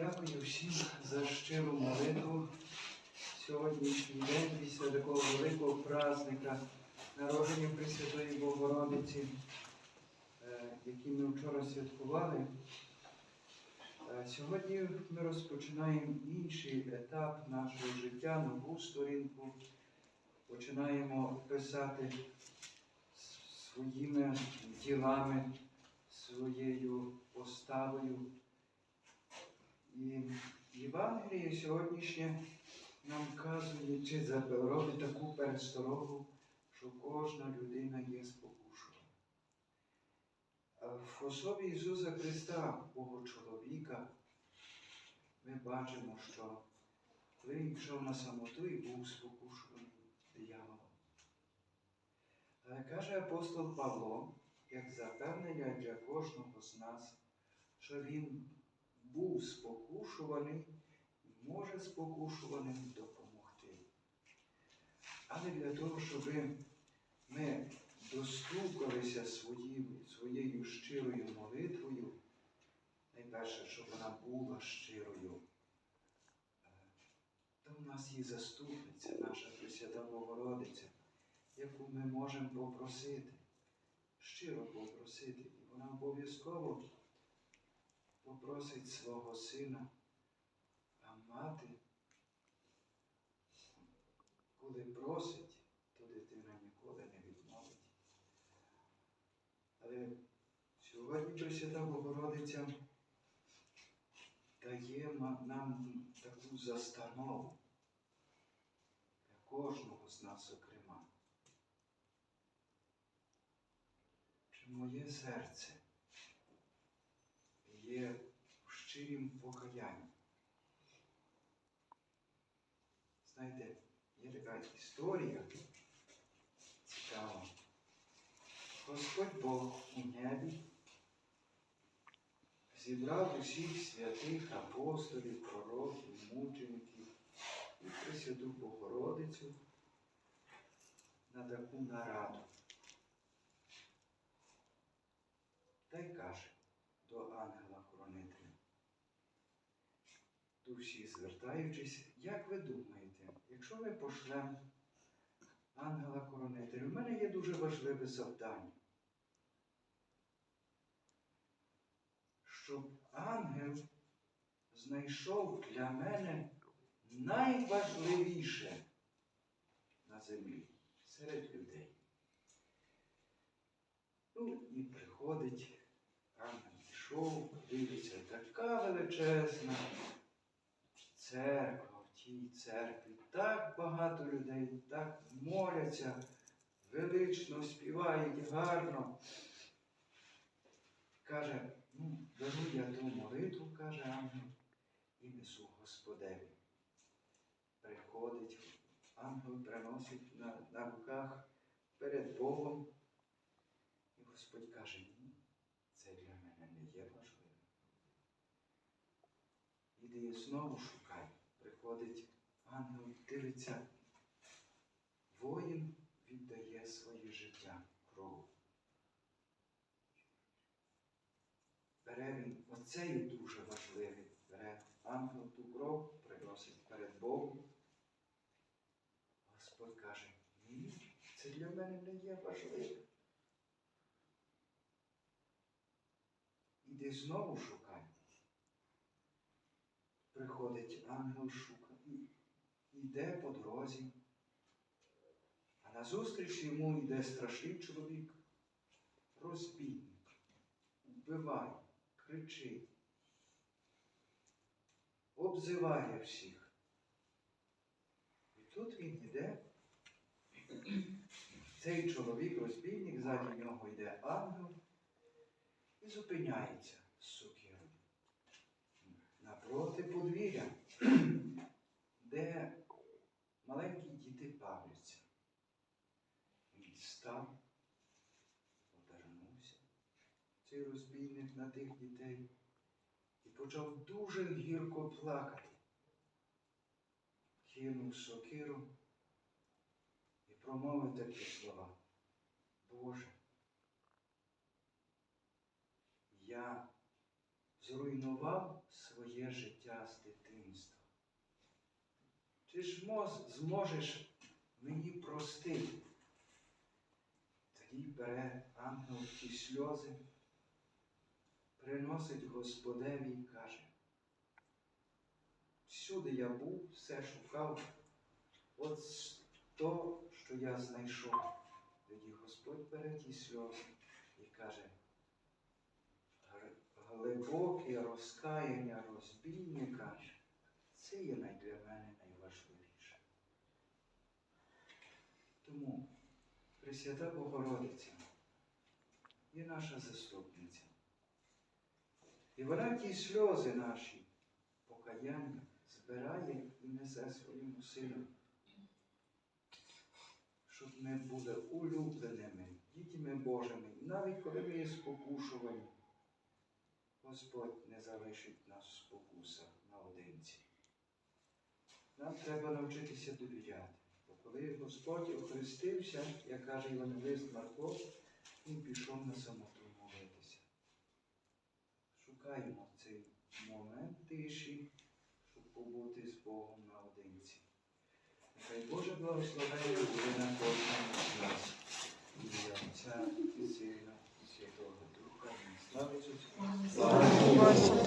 Дякую всім за щиру молитву. Сьогоднішній день після такого великого праздника народження Пресвятої Богородиці, е, який ми вчора святкували. Е, Сьогодні ми розпочинаємо інший етап нашого життя, нову сторінку. Починаємо писати своїми ділами, своєю поставою. І Євангеліє сьогоднішнє нам вказує, чи робить таку пересторогу, що кожна людина є спокушена. В особі Ісуса Христа, Бога чоловіка, ми бачимо, що він йшов на самоту і був спокушений дияволом. Але каже апостол Павло, як запевнення для кожного з нас, що він був спокушуваний і може спокушуваним допомогти. Але для того, щоб ми достукалися своїм, своєю щирою молитвою, найперше, щоб вона була щирою, е, то в нас є заступниця, наша Пресвята Богородиця, яку ми можемо попросити, щиро попросити, і вона обов'язково попросить свого сина, а мати, коли просить, то дитина ніколи не відмовить. Але сьогодні Пресвята Богородиця дає нам таку застанову для кожного з нас окрема. Чи моє серце є в щирім покаянні? Знаєте, є така історія цікава. Господь Бог у небі зібрав усіх святих апостолів, пророків, мучеників і Пресвяту Богородицю на таку нараду. Та й каже Всіх звертаючись, як ви думаєте, якщо ми пошлемо ангела-хоронителя, в мене є дуже важливе завдання. Щоб ангел знайшов для мене найважливіше на землі серед людей. Ну і приходить, ангел пішов, дивиться, така величезна церква, в тій церкві так багато людей, так моляться, велично співають гарно. Каже, ну, беру я ту молитву, каже ангел, і несу Господеві. Приходить, ангел приносить на, на руках перед Богом. І Господь каже, ні, це для мене не є важливим. Іди знову шукай. Приходить ангел, дивиться, воїн віддає своє життя кров. Бере він, оце є дуже важливе. Бере ангел ту кров, приносить перед Богом. Господь каже, ні, це для мене не є важливим. Іди знову шукай. Приходить ангел шукає, йде по дорозі, а назустріч йому йде страшний чоловік, розбійник, вбиває, кричить, обзиває всіх. І тут він йде, цей чоловік, розбійник, ззаді нього йде ангел і зупиняється напроти подвір'я, де маленькі діти бавляться. Він став, обернувся, цей розбійник на тих дітей, і почав дуже гірко плакати. Кинув сокиру і промовив такі слова. Боже, я зруйнував своє життя з дитинства. Чи ж зможеш мені простити? Тоді бере ангел ті сльози, приносить Господеві і каже, всюди я був, все шукав, от то, що я знайшов. Тоді Господь бере ті сльози і каже, «Гр- глибоке розкаяння розбійника, це є для мене найважливіше. Тому Пресвята Богородиця є наша заступниця. І вона ті сльози наші, покаяння, збирає і несе своєму сину, щоб ми були улюбленими, дітьми Божими, навіть коли ми є спокушувані, Господь не залишить нас в спокусах наодинці. Нам треба навчитися довіряти. Бо коли Господь охрестився, як каже Євангелист Марко, Він пішов на самоту молитися. Шукаємо цей момент тиші, щоб побути з Богом наодинці. Хай Боже благословення буде на кожному з нас. І Отця і Сина. Glória.